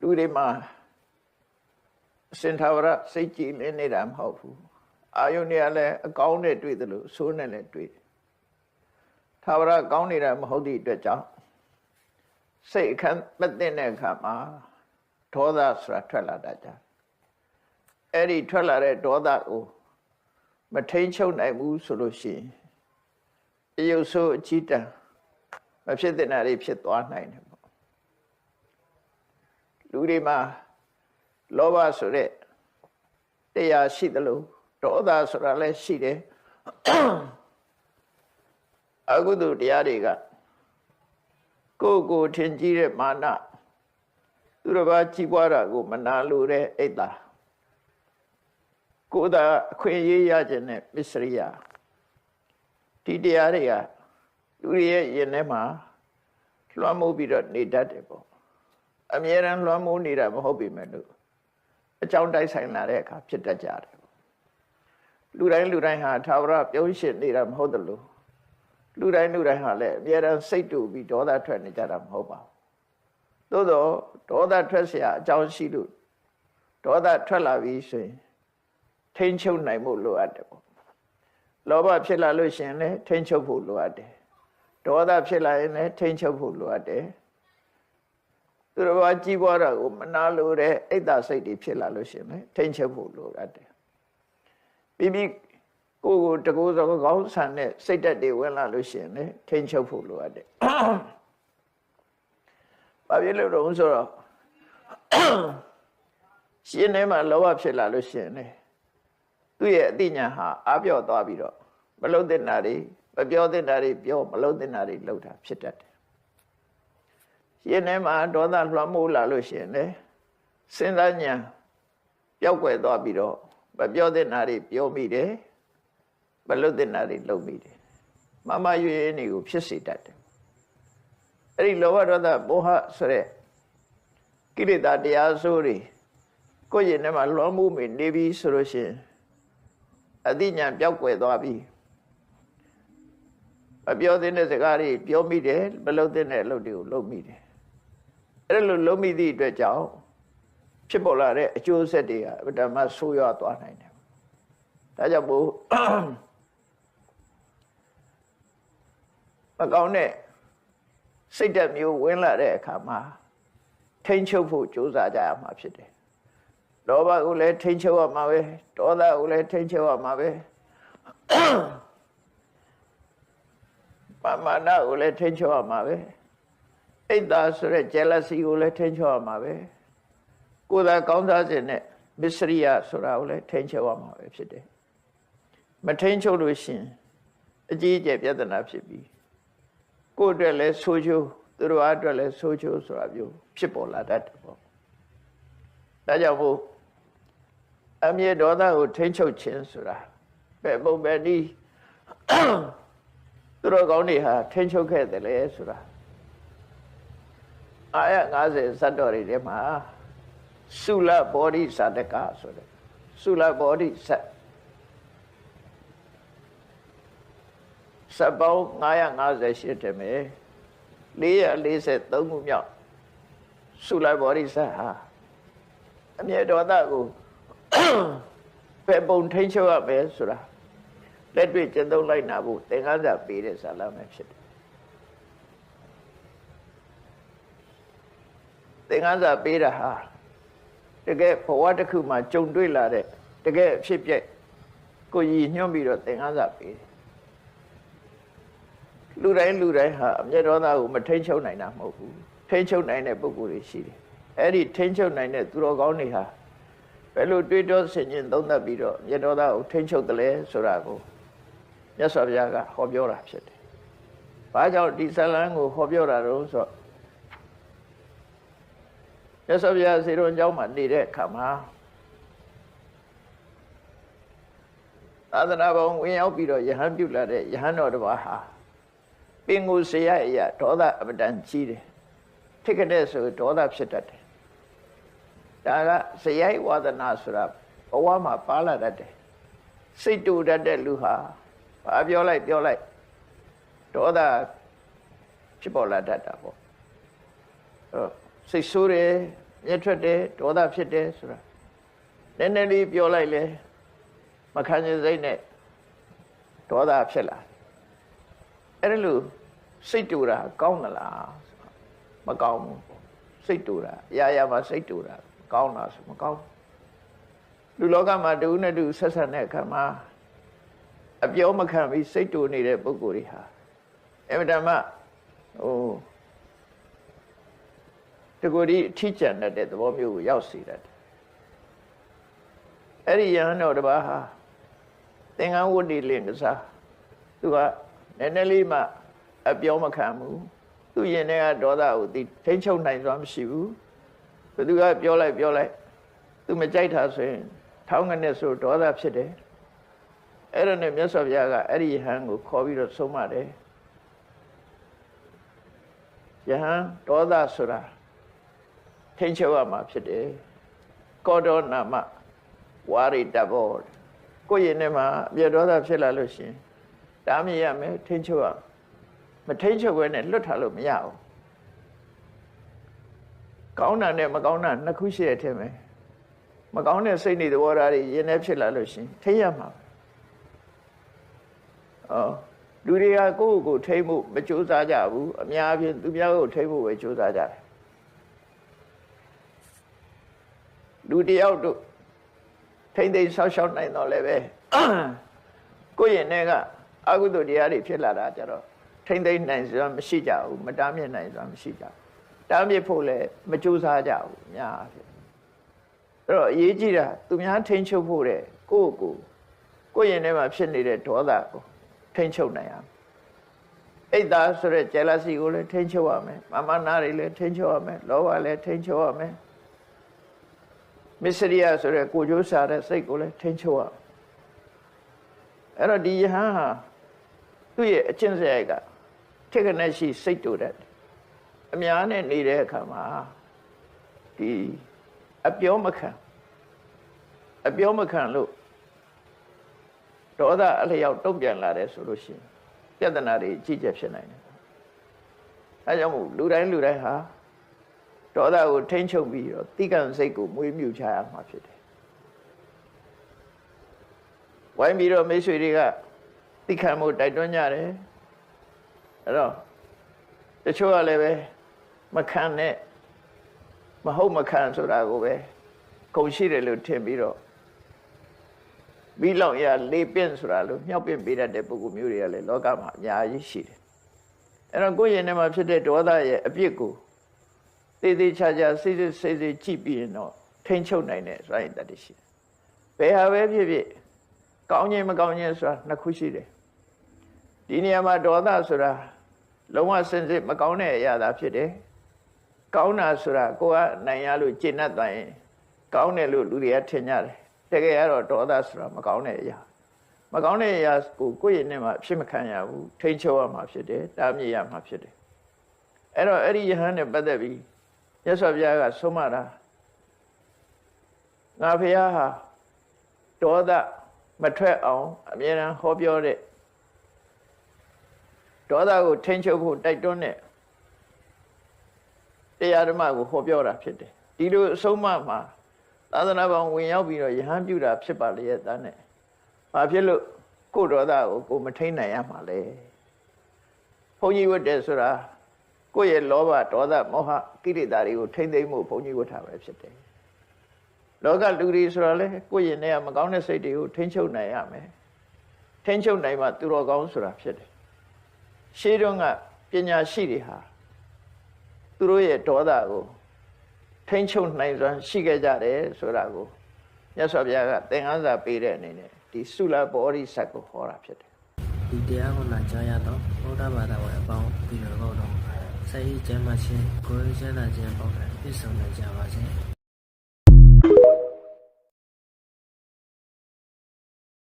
လူတွေမှာအစင်သာဝရစိတ်ကြည်လင်းနေတာမဟုတ်ဘူးအာယုန်တွေကလည်းအကောင်းနဲ့တွေ့တယ်လို့ဆိုးနဲ့လည်းတွေ့တယ်သာဝရကောင်းနေတာမဟုတ်သည့်အတွက်ကြောင့်စိတ်အခမ်းမသိတဲ့အခါမှာဒေါသဆိုတာထွက်လာတတ်ကြတယ်အဲ့ဒီထွက်လာတဲ့ဒေါသကိုမထိန်ချုပ်နိုင်ဘူးဆိုလို့ရှိရင်အယုတ်ဆိုးအချီးတန်မဖြစ်တဲ့နာတွေဖြစ်သွားနိုင်တယ်ပေါ့ လူတွေမှာလောဘဆိုတဲ့တရားရှိသလိုဒေါသဆိုတာလည်းရှိတယ်အကုသိုလ်တရားတွေကကိုယ်ကိုထင်ကြီးတဲ့မာနသူတစ်ပါးကြီးပွားတာကို မနာလိုတဲ့အိတ်တာကိုယ်သာအခွင့်အရေးရခြင်းနဲ့မစ္စရိယဒီတရားတွေကလူတွေရဲ့ယင်ထဲမှာလွှမ်းမိုးပြီးတော့နေတတ်တယ်ပေါ့ အမြဲတမ်းလွှမ်းမိုးနေတာမဟုတ်ပြီမဲ့လို့အကြောင်းတိုက်ဆိုင်လာတဲ့အခါဖြစ်တတ်ကြတယ်ပေါ့လူတိုင်းလူတိုင်းဟာသာဝရပြုံးရှင်နေတာမဟုတ်တယ်လို့လူတိုင်းလူတိုင်းဟာလည်းအမြဲတမ်းစိတ်တူပြီးဒေါသထွက်နေကြတာမဟုတ်ပါဘူးသို့တော့ဒေါသထွက်เสียအကြောင်းရှိလို့ဒေါသထွက်လာပြီဆိုရင်ထိန်းချုပ်နိုင်ဖို့လိုအပ်တယ်ပေါ့လောဘဖြစ်လာလို့ရှိရင်လည်းထိန်းချုပ်ဖို့လိုအပ်တယ်ဒေါသဖြစ်လာရင်လည်းထိန်းချုပ်ဖို့လိုအပ်တယ် သူတော်ဘာကြီးပွားတာကိုမနာလိုတဲ့အိတ်တာစိတ်တွေဖြစ်လာလို့ရှိရင်လည်းထိန်းချုပ်ဖို့လိုအပ်တယ်ပြီးပြီးကိုယ်ကိုတကူစောကောင်းဆန်တဲ့စိတ်ဓာတ်တွေဝင်လာလို့ရှိရင်လည်းထိန်းချုပ်ဖို့လိုအပ်တယ်ဘာဖြစ်လို့တော့ဆိုတော့ရှင်ထဲမှာလောဘဖြစ်လာလို့ရှိရင်လည်းသူ့ရဲ့အသိဉာဏ်ဟာအပြော့သွားပြီးတော့မလုံးတဲ့နာတွေမပြောတဲ့နာတွေပြောမလုံးတဲ့နာတွေလှုပ်တာဖြစ်တတ်တယ် ရှင်ထဲမှာဒေါသလွှမ်းမိုးလာလို့ရှိရင်လည်းစဉ်းစားဉာဏ်ပျောက်ကွယ်သွားပြီးတော့မပြောတဲ့နာတွေပြောမိတယ်မလုံးတဲ့နာတွေလှုပ်မိတယ်မမရွေးနေကိုဖြစ်စေတတ်တယ်အဲ့ဒီလောဘဒေါသမောဟဆိုတဲ့ကိလေသာတရားဆိုးတွေကိုယ့်ရင်ထဲမှာလွှမ်းမိုးမိနေပြီဆိုလို့ရှိရင်အသိဉာဏ်ပျောက်ကွယ်သွားပြီမပြောသင့်တဲ့စကားတွေပြောမိတယ်မလုပ်သင့်တဲ့အလုပ်တွေကိုလုပ်မိတယ် အဲ့လိုလုပ်မိသည့်အတွက်ကြောင့်ဖြစ်ပေါ်လာတဲ့အကျိုးဆက်တွေကအဗ္ဗဓမ္မဆိုးရွားသွားနိုင်တယ်ဒါကြောင့်မို့မကောင်းတဲ့စိတ်ဓာတ်မျိုးဝင်လာတဲ့အခါမှာထိမ့်ချုပ်ဖို့ကြိုးစားကြရမှာဖြစ်တယ်လောဘကိုလည်းထိမ့်ချုပ်ရမှာပဲဒေါသကိုလည်းထိမ့်ချုပ်ရမှာပဲပမာဏကိုလည်းထိမ့်ချုပ်ရမှာပဲ အိတ်သာဆိုတဲ့ jealousy ကိုလည်းထိမ့်ချုပ်ရမှာပဲကိုယ်သာကောင်းစားခြင်းနဲ့မစ္စရိယဆိုတာကိုလည်းထိမ့်ချုပ်ရမှာပဲဖြစ်တယ်မထိမ့်ချုပ်လို့ရှင်အကြီးအကျယ်ပြဿနာဖြစ်ပြီးကိုယ်အတွက်လည်းဆိုးချိုးသူတို့အတွက်လည်းဆိုးချိုးဆိုတာမျိုးဖြစ်ပေါ်လာတတ်တယ်ပေါ့ဒါကြောင့်မို့အမြဲဒေါသကိုထိမ့်ချုပ်ခြင်းဆိုတာပဲပုံပဲဒီသူတို့ကောင်းတွေဟာထိမ့်ချုပ်ခဲ့တယ်လေဆိုတာ အာယ90ဇတ်တော်တွေထဲမှာသုလဘောဓိသတကဆိုတဲ့သုလဘောဓိဇတ်စပောင်း958တယ်မယ်443ခုမြောက်သုလဘောဓိဇတ်ဟာအမြဲဒေါသကိုပဲပုံထိန်ချုပ်ရမယ်ဆိုတာလက်တွေ့ကျင့်သုံးလိုက်နာဖို့သင်္ကန်းစာပေးတဲ့ဇာလမ်းပဲဖြစ်တယ် သင်္ကန်းစာပေးတာဟာတကယ်ဘဝတစ်ခုမှာကြုံတွေ့လာတဲ့တကယ်ဖြစ်ပျက်ကိုရည်ညွှန်းပြီးတော့သင်္ကန်းစာပေးတယ်လူတိုင်းလူတိုင်းဟာအမျက်ဒေါသကိုမထိန်ချုပ်နိုင်တာမဟုတ်ဘူးထိန်ချုပ်နိုင်တဲ့ပုဂ္ဂိုလ်တွေရှိတယ်အဲ့ဒီထိန်ချုပ်နိုင်တဲ့သူတော်ကောင်းတွေဟာဘယ်လိုတွေးတောဆင်ခြင်သုံးသပ်ပြီးတော့မြေတော်သားကိုထိန်ချုပ်တယ်လဲဆိုတာကိုမြတ်စွာဘုရားကဟောပြောတာဖြစ်တယ်။ဘာကြောင့်ဒီဇလန်းကိုဟောပြောတာတော့ဆိုတော့ မြတ်စွာဘုရားစေတော်ကျောင်းမှာနေတဲ့အခါမှာသာသနာ့ဘုံဝင်ရောက်ပြီးတော့ယဟန်ပြုလာတဲ့ယဟန်တော်တစ်ပါးဟာပင်ကိုစေရအရာဒေါသအပဒံကြီးတယ်။ထိတ်တဲ့ဆိုဒေါသဖြစ်တတ်တယ်။ဒါကဇယိုက်ဝါဒနာဆိုတာဘဝမှာပါလာတတ်တယ်။စိတ်တူတတ်တဲ့လူဟာဘာပြောလိုက်ပြောလိုက်ဒေါသဖြစ်ပေါ်လာတတ်တာပေါ့။အဲ စိတ်ဆိုးတယ်မျက်ထွက်တယ်ဒေါသဖြစ်တယ်ဆိုတာနည်းနည်းလေးပြောလိုက်လေမခံချင်စိတ်နဲ့ဒေါသဖြစ်လာအဲ့ဒါလို့စိတ်တူတာကောင်းသလားမကောင်းဘူးစိတ်တူတာအရာရာမှာစိတ်တူတာကောင်းလားဆိုမကောင်းဘူးလူလောကမှာတူနဲ့တူဆက်ဆက်တဲ့အခါမှာအပြောမခံပြီးစိတ်တူနေတဲ့ပုဂ္ဂိုလ်တွေဟာအမှန်တမ်းဟို တကူဒီအထီးကျန်တဲ့သဘောမျိုးကိုရောက်စေတတ်တယ်အဲ့ဒီယဟန်တော်တစ်ပါးဟာသင်္ကန်းဝတ္တိလင်ကစားသူကနည်းနည်းလေးမှအပြောမခံဘူးသူရင်ထဲကဒေါသကိုသိထိမ့်ချုပ်နိုင်စွာမရှိဘူးဘသူကပြောလိုက်ပြောလိုက်သူမကြိုက်တာဆိုရင်ထောင်းငနဲ့ဆိုဒေါသဖြစ်တယ်အဲ့ဒါနဲ့မြတ်စွာဘုရားကအဲ့ဒီယဟန်ကိုခေါ်ပြီးတော့ဆုံးမတယ်ယဟန်ဒေါသဆိုတာ ထိမ့်ချုပ်ရမှာဖြစ်တယ်ကောဒေါနာမဝါရိတဘောကိုယ့်ရင်ထဲမှာအပြည့်ဒေါသဖြစ်လာလို့ရှိရင်တားမြင်ရမယ်ထိမ့်ချုပ်ရမထိမ့်ချုပ်ဘဲနဲ့လွတ်ထားလို့မရဘူးကောင်းတာနဲ့မကောင်းတာနှစ်ခုရှိတဲ့အထက်ပဲမကောင်းတဲ့စိတ်နေသဘောထားတွေရင်ထဲဖြစ်လာလို့ရှိရင်ထိမ့်ရမှာအော်လူတွေကကိုယ့်ကိုယ်ထိမ့်မှုမကြိုးစားကြဘူးအများအားဖြင့်သူများကိုထိမ့်မှုပဲကြိုးစားကြတယ် လူတယောက်တို့ထိမ့်သိမ်းဆောက်ရှောက်နိုင်တော့လည်းပဲကိုယ့်ရင်ထဲကအကုသိုလ်တရားတွေဖြစ်လာတာကြတော့ထိမ့်သိမ်းနိုင်စွာမရှိကြဘူးမတားမြစ်နိုင်စွာမရှိကြဘူးတားမြစ်ဖို့လည်းမကြိုးစားကြဘူးအများအားဖြင့်အဲ့တော့အရေးကြီးတာသူများထိမ့်ချုပ်ဖို့တဲ့ကိုယ့်ကိုယ်ကိုယ့်ရင်ထဲမှာဖြစ်နေတဲ့ဒေါသကိုထိမ့်ချုပ်နိုင်ရမယ်အိတ်သားဆိုတဲ့ jealousy ကိုလည်းထိမ့်ချုပ်ရမယ်မာမနာတွေလည်းထိမ့်ချုပ်ရမယ်လောဘလည်းထိမ့်ချုပ်ရမယ် မစ္စရိယဆိုတဲ့ကိုကြိုးစားတဲ့စိတ်ကိုလည်းထိမ့်ချုပ်ရအဲ့တော့ဒီယဟန်ဟာသူ့ရဲ့အကျင့်စရိုက်ကထိခနဲ့ရှိစိတ်တူတဲ့အများနဲ့နေတဲ့အခါမှာဒီအပြောမခံအပြောမခံလို့ဒေါသအလျောက်တုံ့ပြန်လာတယ်ဆိုလို့ရှိရင်ပြဿနာတွေအကြီးကျယ်ဖြစ်နိုင်တယ်အဲကြောင့်မို့လူတိုင်းလူတိုင်းဟာ ဒေါသကိုထိမ့်ချုပ်ပြီးတော့တိကံစိတ်ကိုမွေးမြူချရမှာဖြစ်တယ်ဝိုင်းပြီးတော့မိတ်ဆွေတွေကတိခံမှုတိုက်တွန်းကြတယ်အဲ့တော့တချို့ကလည်းပဲမခံနဲ့မဟုတ်မခံဆိုတာကိုပဲကုန်ရှိတယ်လို့ထင်ပြီးတော့ပြီးလောက်ရလေးပင့်ဆိုတာလို့မြောက်ပင့်ပေးတတ်တဲ့ပုဂ္ဂိုလ်မျိုးတွေကလည်းလောကမှာအများကြီးရှိတယ်အဲ့တော့ကိုယ့်ရင်ထဲမှာဖြစ်တဲ့ဒေါသရဲ့အပြစ်ကို သေးသေးချာချာစိစိစိစိကြည့်ပြီးရင်တော့ထိန်ချုပ်နိုင်တဲ့စွမ်းရည်တတ်ရှိတယ်ဘယ်ဟာပဲဖြစ်ဖြစ်ကောင်းခြင်းမကောင်းခြင်းဆိုတာနှစ်ခုရှိတယ်ဒီနေရာမှာဒေါသဆိုတာလုံးဝစင်စစ်မကောင်းတဲ့အရာသာဖြစ်တယ်ကောင်းတာဆိုတာကိုကနိုင်ရလို့ကျင့်တတ်သွားရင်ကောင်းတယ်လို့လူတွေကထင်ကြတယ်တကယ်ကတော့ဒေါသဆိုတာမကောင်းတဲ့အရာမကောင်းတဲ့အရာကိုကိုယ့်ရဲ့နဲ့မှာဖြစ်မခံရဘူးထိန်ချုပ်ရမှာဖြစ်တယ်တားမြစ်ရမှာဖြစ်တယ်အဲ့တော့အဲ့ဒီယဟန်နဲ့ပတ်သက်ပြီး မြတ်စွာဘုရားကဆုံးမတာငါဖះဟာဒေါသမထွက်အောင်အမြဲတမ်းဟောပြောတဲ့ဒေါသကိုထိန်ချုပ်ဖို့တိုက်တွန်းတဲ့တရားဓမ္မကိုဟောပြောတာဖြစ်တယ်ဒီလိုအဆုံးအမမှာသာသနာ့ဘောင်ဝင်ရောက်ပြီးတော့ယဟန်ပြုတာဖြစ်ပါလေရဲ့သားနဲ့ဘာဖြစ်လို့ကိုယ်ဒေါသကိုကိုမထိန်နိုင်ရမှာလဲဘုန်းကြီးဝတ်တယ်ဆိုတာ ကိုယ့်ရဲ့လောဘဒေါသမောဟကိလေသာတွေကိုထိမ့်သိမ့်မှုဘုန်းကြီးဝတ်တာပဲဖြစ်တယ်လောကလူတွေဆိုတာလေကိုယ့်ရင်ထဲကမကောင်းတဲ့စိတ်တွေကိုထိန်းချုပ်နိုင်ရမယ်ထိန်းချုပ်နိုင်မှသူတော်ကောင်းဆိုတာဖြစ်တယ်ရှေးတုန်းကပညာရှိတွေဟာသူတို့ရဲ့ဒေါသကိုထိန်းချုပ်နိုင်စွမ်းရှိခဲ့ကြတယ်ဆိုတာကိုမြတ်စွာဘုရားကသင်္ကန်းစာပေးတဲ့အနေနဲ့ဒီသုလဘောဓိစက်ကိုဟောတာဖြစ်တယ်ဒီတရားကိုနာကြားရတော့ဘုရားဘာသာဝင်အပေါင်းပြီးတော့တော့ စိတ်ကျမ်းမှချင်းကိုယ်ရည်ချမ်းသာခြင်းပေါင်းတဲ့ပြည့်စုံနိုင်ကြပါစေ